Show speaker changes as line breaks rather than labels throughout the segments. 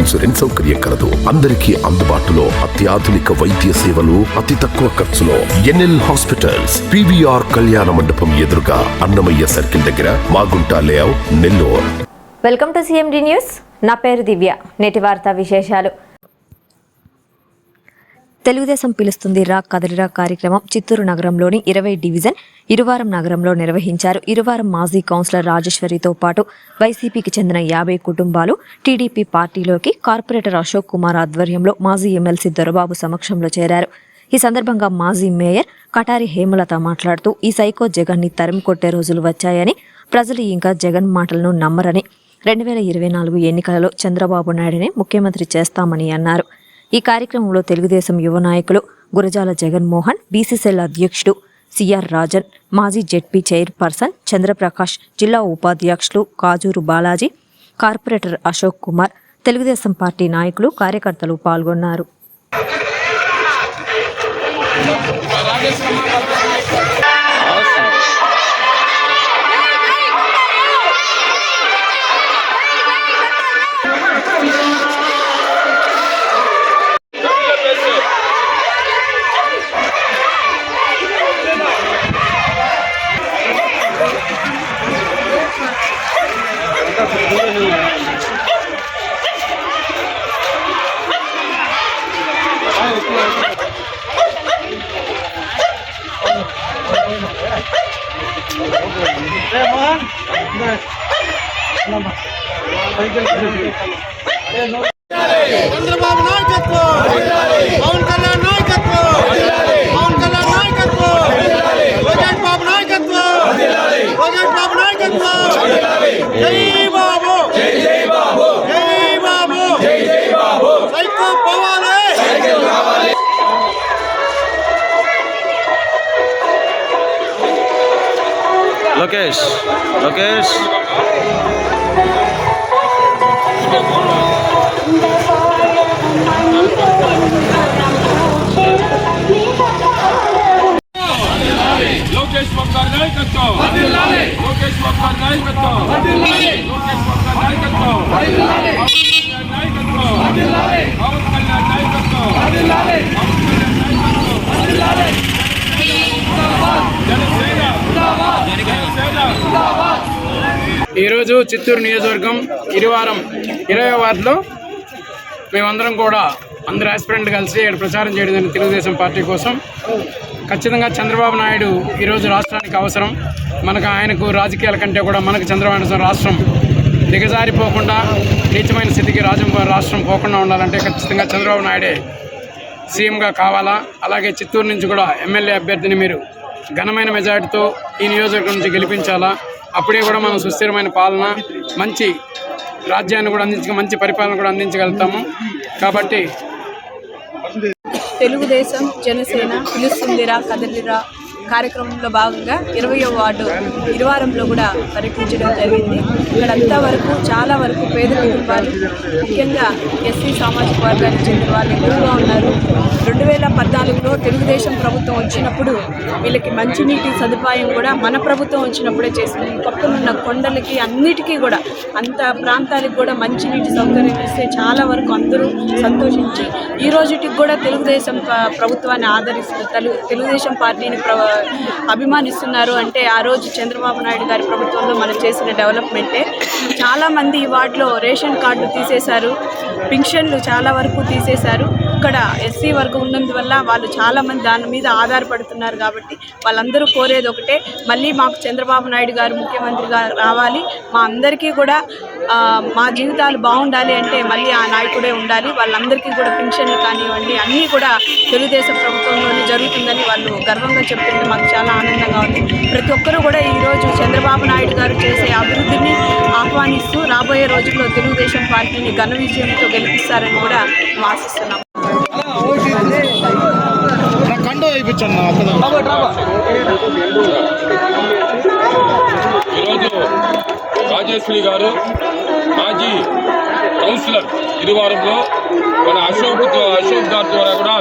Insurance సౌకర్యం కలదు. అందరికీ అందుబాటులో అత్యాధునిక వైద్య సేవలు అతి తక్కువ ఖర్చులో ఎన్ఎల్ హాస్పిటల్స్ పివిఆర్ కళ్యాణ మండపం ఎదురుగా అన్నమయ్య సర్కిల్ దగ్గర Magunta layout Nellore.
Welcome to CMD news. నా పేరు దివ్య. నేటి వార్తా విశేషాలు. తెలుగుదేశం పిలుస్తుంది రా కదలిరా కార్యక్రమం చిత్తూరు నగరంలోని ఇరవై డివిజన్ ఇరువారం నగరంలో నిర్వహించారు. ఇరువారం మాజీ కౌన్సిలర్ రాజేశ్వరితో పాటు వైసీపీకి చెందిన యాభై కుటుంబాలు టీడీపీ పార్టీలోకి కార్పొరేటర్ అశోక్ కుమార్ ఆధ్వర్యంలో మాజీ ఎమ్మెల్సీ దొరబాబు సమక్షంలో చేరారు. ఈ సందర్భంగా మాజీ మేయర్ కటారి హేమలత మాట్లాడుతూ ఈ సైకో జగన్ని తరిమి కొట్టే రోజులు వచ్చాయని ప్రజలు ఇంకా జగన్ మాటలను నమ్మరని రెండు వేల ఇరవై నాలుగు ఎన్నికలలో చంద్రబాబు నాయుడిని ముఖ్యమంత్రి చేస్తామని అన్నారు. ఈ కార్యక్రమంలో తెలుగుదేశం యువ నాయకులు గురజాల జగన్మోహన్ బీసీసీఎల్ అధ్యక్షుడు సిఆర్ రాజన్ మాజీ జెడ్పీ చైర్పర్సన్ చంద్రప్రకాష్ జిల్లా ఉపాధ్యక్షులు కాజూరు బాలాజీ కార్పొరేటర్ అశోక్ కుమార్ తెలుగుదేశం పార్టీ నాయకులు కార్యకర్తలు పాల్గొన్నారు.
చంద్రబాబు నాయకత్వం! పవన్ కళ్యాణ్ నాయకత్వం! పవన్ కళ్యాణ్ నాయకత్వం! లోకేష్ బాబు నాయకత్వం! లోకేష్ బాబు నాయకత్వం! జై
లోకేష్ లోకేష్
లోకేష్ బాబు గారి నాయకత్వం లోకేష్ బాబు గారి నాయకత్వం లోకేష్ బాబు గారి నాయకత్వం పవన్ కళ్యాణ్ నాయకత్వం పవన్ కళ్యాణ్ నాయకత్వం పవన్ కళ్యాణ్ నాయకత్వం జనసేన జనసేన
ఈరోజు చిత్తూరు నియోజకవర్గం ఇరువారం ఇరవై వార్డులో మేమందరం కూడా అందరు ఆస్పిరెంట్ కలిసి ఇక్కడ ప్రచారం చేయడం జరిగింది తెలుగుదేశం పార్టీ కోసం. ఖచ్చితంగా చంద్రబాబు నాయుడు ఈరోజు రాష్ట్రానికి అవసరం. మనకు ఆయనకు రాజకీయాల కంటే కూడా మనకు చంద్రబాబు నాయుడు రాష్ట్రం దిగజారిపోకుండా నీచమైన స్థితికి రాజం రాష్ట్రం పోకుండా ఉండాలంటే ఖచ్చితంగా చంద్రబాబు నాయుడే సీఎంగా కావాలా. అలాగే చిత్తూరు నుంచి కూడా ఎమ్మెల్యే అభ్యర్థిని మీరు ఘనమైన మెజార్టీతో ఈ నియోజకవర్గం నుంచి గెలిపించాలా. అప్పుడే కూడా మనం సుస్థిరమైన పాలన మంచి రాజ్యాన్ని కూడా అందించ మంచి పరిపాలన కూడా అందించగలుగుతాము. కాబట్టి
తెలుగుదేశం జనసేన పిలుస్తుందిరా కదలిరా. కార్యక్రమంలో భాగంగా ఇరవయో వార్డు ఇరువారంలో కూడా పర్యటించడం జరిగింది. ఇక్కడంతా వరకు చాలా వరకు పేద కుటుంబాలు ముఖ్యంగా ఎస్సీ సామాజిక వర్గానికి చెందిన వాళ్ళు ఎక్కువగా ఉన్నారు. రెండు వేల పద్నాలుగులో తెలుగుదేశం ప్రభుత్వం వచ్చినప్పుడు వీళ్ళకి మంచినీటి సదుపాయం కూడా మన ప్రభుత్వం వచ్చినప్పుడే చేసింది. పక్కన ఉన్న కొండలకి అన్నిటికీ కూడా అంత ప్రాంతాలకు కూడా మంచినీటి సౌకర్యం ఇస్తే చాలా వరకు అందరూ సంతోషించి ఈ రోజుటికి కూడా తెలుగుదేశం ప్రభుత్వాన్ని ఆదరిస్తూ తెలుగుదేశం పార్టీని ప్ర అభిమానిస్తున్నారు. అంటే ఆ రోజు చంద్రబాబు నాయుడు గారి ప్రభుత్వంలో మనం చేసిన డెవలప్మెంటే. చాలామంది ఈ వార్డులో రేషన్ కార్డు తీసేశారు. పింఛన్లు చాలా వరకు తీసేశారు. అక్కడ ఎస్సీ వర్గం ఉన్నందువల్ల వాళ్ళు చాలామంది దాని మీద ఆధారపడుతున్నారు కాబట్టి వాళ్ళందరూ కోరేది ఒకటే మళ్ళీ మాకు చంద్రబాబు నాయుడు గారు ముఖ్యమంత్రిగా రావాలి. మా అందరికీ కూడా మా జీవితాలు బాగుండాలి అంటే మళ్ళీ ఆ నాయకుడే ఉండాలి. వాళ్ళందరికీ కూడా పెన్షన్లు కానివ్వండి అన్నీ కూడా తెలుగుదేశం ప్రభుత్వంలోనే జరుగుతుందని వాళ్ళు గర్వంగా చెప్తుంటే మాకు చాలా ఆనందంగా ఉంది. ప్రతి ఒక్కరూ కూడా ఈరోజు చంద్రబాబు నాయుడు గారు చేసే అభివృద్ధిని ఆహ్వానిస్తూ రాబోయే రోజుల్లో తెలుగుదేశం పార్టీని ఘన విజయంతో గెలిపిస్తారని కూడా మేము ఆశిస్తున్నాం
ఈరోజు రాజేశ్వరి గారు మాజీ కౌన్సిలర్ ఇరువారంలో మన అశోక్ అశోక్ గారి ద్వారా కూడా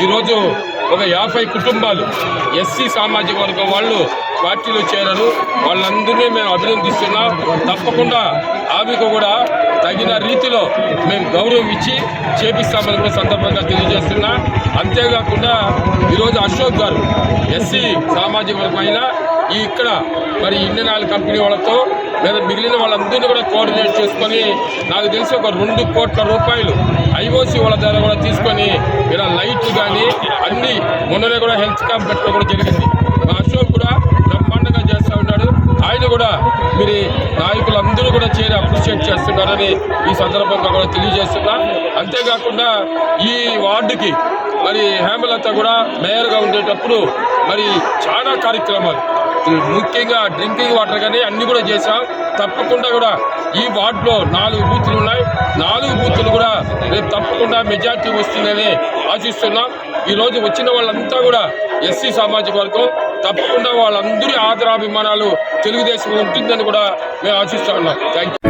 ఈరోజు ఒక యాభై కుటుంబాలు ఎస్సీ సామాజిక వర్గం వాళ్ళు పార్టీలో చేరారు వాళ్ళందరినీ మేము అభినందిస్తున్నాం. తప్పకుండా ఆమెకు కూడా తగిన రీతిలో మేము గౌరవం ఇచ్చి చేపిస్తామని కూడా సందర్భంగా తెలియజేస్తున్నా. అంతేకాకుండా ఈరోజు అశోక్ గారు ఎస్సీ సామాజిక వర్గం ఈ ఇక్కడ మరి ఇండియన్ ఆయిల్ కంపెనీ వాళ్ళతో లేదా మిగిలిన వాళ్ళందరినీ కూడా కోఆర్డినేట్ చేసుకొని నాకు తెలిసి ఒక రెండు కోట్ల రూపాయలు ఐఓసి వాళ్ళ ద్వారా కూడా తీసుకొని ఇలా లైట్లు కానీ అన్నీ మొన్ననే కూడా హెల్త్ క్యాంప్ పెట్టడం కూడా జరిగింది. అశోక్ కూడా ఉన్నాడు ఆయన కూడా మీరు నాయకులందరూ కూడా చేరి అప్రిషియేట్ చేస్తున్నారని ఈ సందర్భంగా కూడా తెలియజేస్తున్నా. అంతేకాకుండా ఈ వార్డుకి మరి హేమలత కూడా మేయర్గా ఉండేటప్పుడు మరి చాలా కార్యక్రమాలు. ముఖ్యంగా డ్రింకింగ్ వాటర్ కానీ అన్నీ కూడా చేశాం. తప్పకుండా కూడా ఈ వార్డులో నాలుగు బూతులు ఉన్నాయి. నాలుగు బూతులు కూడా రేపు తప్పకుండా మెజార్టీ వస్తుందని ఆశిస్తున్నాం. ఈరోజు వచ్చిన వాళ్ళంతా కూడా ఎస్సీ సామాజిక వర్గం తప్పకుండా వాళ్ళందరి ఆదరాభిమానాలు తెలుగుదేశం ఉంటుందని కూడా మేము ఆశిస్తా ఉన్నాం. థ్యాంక్